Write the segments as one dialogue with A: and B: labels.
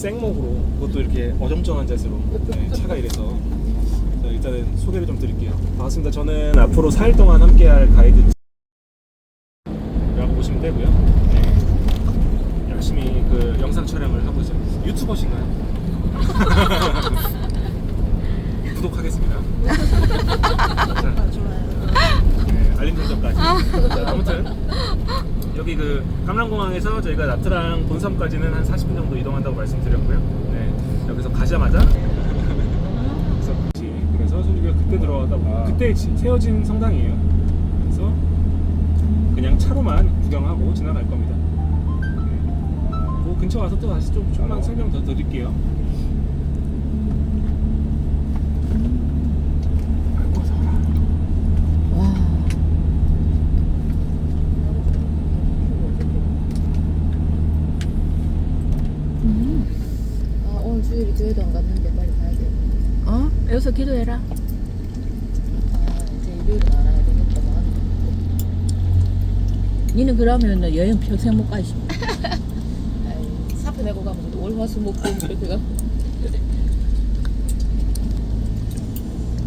A: 생목으로 그것도 이렇게 어정쩡한 자세로 네, 차가 이래서 자, 일단은 소개를 좀 드릴게요. 반갑습니다. 저는 앞으로 4일 동안 함께할 가이드 라고 보시면 되고요. 네. 열심히 그 영상 촬영을 하고 있어요. 유튜버신가요? 구독하겠습니다. 자, 네, 알림 설정까지. 자, 아무튼 여기 그 강남공항에서 저희가 나트랑 본섬까지는 한 40분 정도 이동한다고 말씀드렸고요. 네, 여기서 가자마자 그래서 그래서 우리가 그때 들어가다 보면 그때 지- 세워진 성당이에요. 그래서 그냥 차로만 구경하고 지나갈 겁니다. 네. 그 근처 와서 또 다시 좀 조금만 설명 더 드릴게요. 아이고 서라.
B: 와.
C: 아 오늘 주일이 교회도 안 갔는데 빨리 가야 돼.
B: 어? 여기서 기도해라.
C: 아 이제 일요일은 알아야 되겠구만.
B: 니는 그러면 여행 평생 못 가시.
C: 아이, 사표 내고 가면 또 월화수목금 이렇게 가.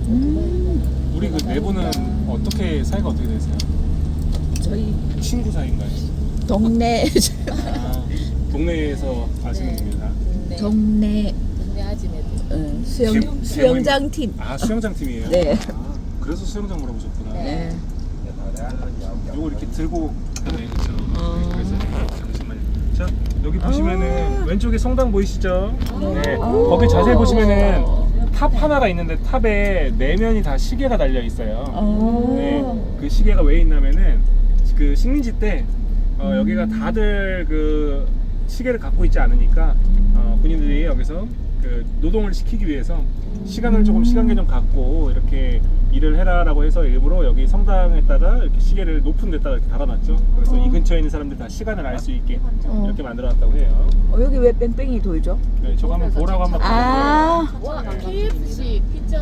B: 음.
A: 우리 그네 분은 어떻게 사이가 어떻게 되세요?
B: 저희
A: 친구 사이인가요?
B: 동네
A: 아, 동네에서 아시는
C: 네.
A: 분이다.
C: 네.
B: 동네
C: 동네 아줌매들.
B: 어, 수영
A: 개-
B: 수영장 팀.
A: 아 수영장 팀이에요?
B: 네.
A: 아, 그래서 수영장 물어보셨구나.
B: 네.
A: 요거 이렇게 들고 네 그렇죠.
B: 어.
A: 그래서 잠시만요. 자 여기 보시면은
B: 아.
A: 왼쪽에 성당 보이시죠? 네.
B: 아.
A: 거기 자세히 보시면은 탑 하나가 있는데 탑에 네 면이 다 시계가 달려 있어요.
B: 어.
A: 네, 그 시계가 왜 있냐면은 그 식민지 때 어,
B: 음.
A: 여기가 다들 그 시계를 갖고 있지 않으니까 어, 군인들이 여기서 그 노동을 시키기 위해서 시간을 조금 시간 개념 갖고 이렇게 일을 해라라고 해서 일부러 여기 성당에다가 이렇게 시계를 높은 데다가 이렇게 달아놨죠. 그래서 이 근처에 있는 사람들 다 시간을 알 수 있게
B: 어.
A: 이렇게 만들어놨다고 해요.
B: 어, 여기 왜 뺑뺑이 돌죠?
A: 네, 저거 한번 보라고 한번
B: 아.
C: 와 KFC 피자.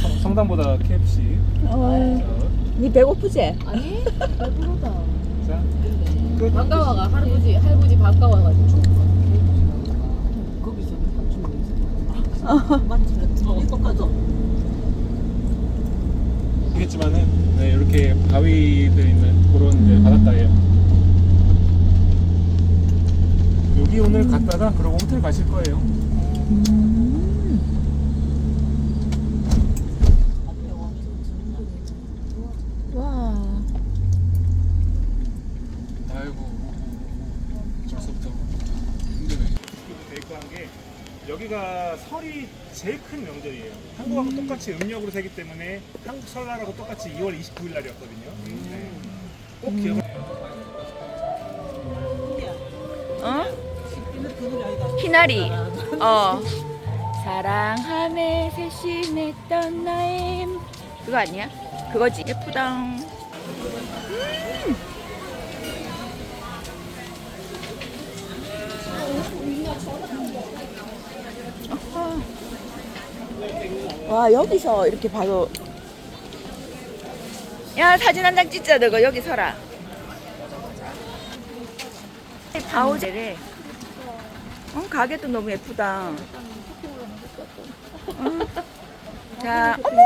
A: 성- 성당보다 KFC.
B: 어. 니 배고프지?
C: 아니 배부르다.
A: 자, 끝.
C: 반가워가 할아버지 할아버지 반가워가지고.
A: 보겠지만은 네, 이렇게 바위들 있는 그런 이제 바닷가예요. 여기 오늘 갔다가 그러고 호텔 가실 거예요.
B: 음. 와.
A: 아이고 벌써부터 힘드네. 대입한 게 여기가 설이 제일 큰 명절이에요. 한국하고 똑같이 음력으로 세기 때문에 한국 설날하고 똑같이 2월 29일 날이었거든요. 네. 꼭 기억.
B: 어? 희나리. 어. 사랑함에 세심했던 나의 그거 아니야? 그거지. 예쁘다. 음. 와 여기서 이렇게 봐도 야 사진 한 장 찍자 너거 여기 서라 바오제래 어, 가게도 너무 예쁘다 어. 자 어머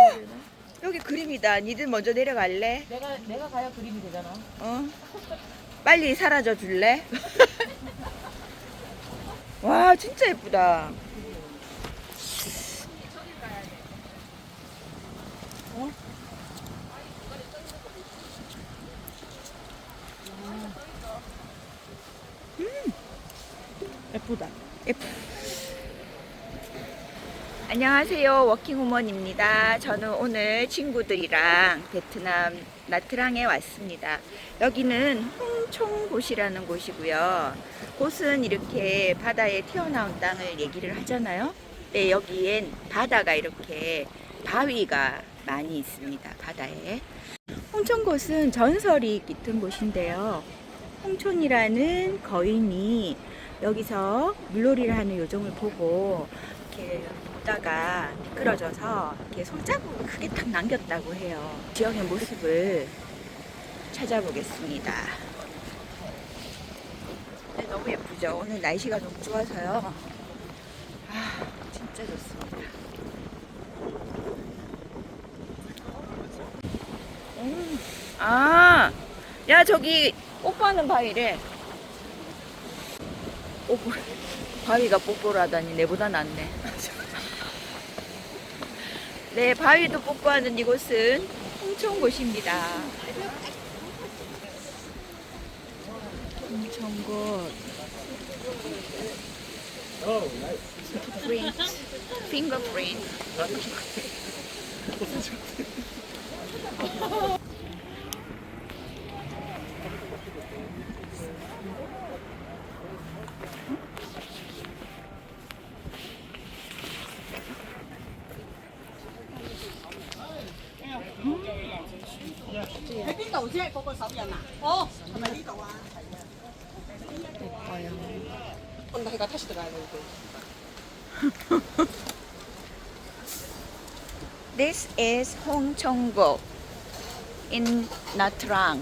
B: 여기 그림이다 니들 먼저 내려갈래?
C: 내가 내가 가야 그림이 되잖아.
B: 어? 빨리 사라져 줄래? 와 진짜 예쁘다 예쁘다. 예쁘 안녕하세요. 워킹우먼입니다. 저는 오늘 친구들이랑 베트남 나트랑에 왔습니다. 여기는 홍총곳이라는 곳이고요. 곳은 이렇게 바다에 튀어나온 땅을 얘기를 하잖아요. 네 여기엔 바다가 이렇게 바위가 많이 있습니다. 바다에. 홍천곳은 전설이 깃든 곳인데요. 홍촌이라는 거인이 여기서 물놀이를 하는 요정을 보고 이렇게 보다가 미끄러져서 이렇게 손자국을 크게 딱 남겼다고 해요. 지역의 모습을 찾아보겠습니다. 네, 너무 예쁘죠? 오늘 날씨가 너무 좋아서요. 아, 진짜 좋습니다. 음, 아, 야 저기 뽀뽀하는 바위래. 뽀뽀, 바위가 뽀뽀를 하다니 내보다 낫네. 네, 바위도 뽀뽀하는 이곳은 홍천곳입니다. 홍천곳. 프린트, 핑거프린트.
C: 온다 해가 다시 들어가야 되는데.
B: This is Hong Chong-go in Nha Trang.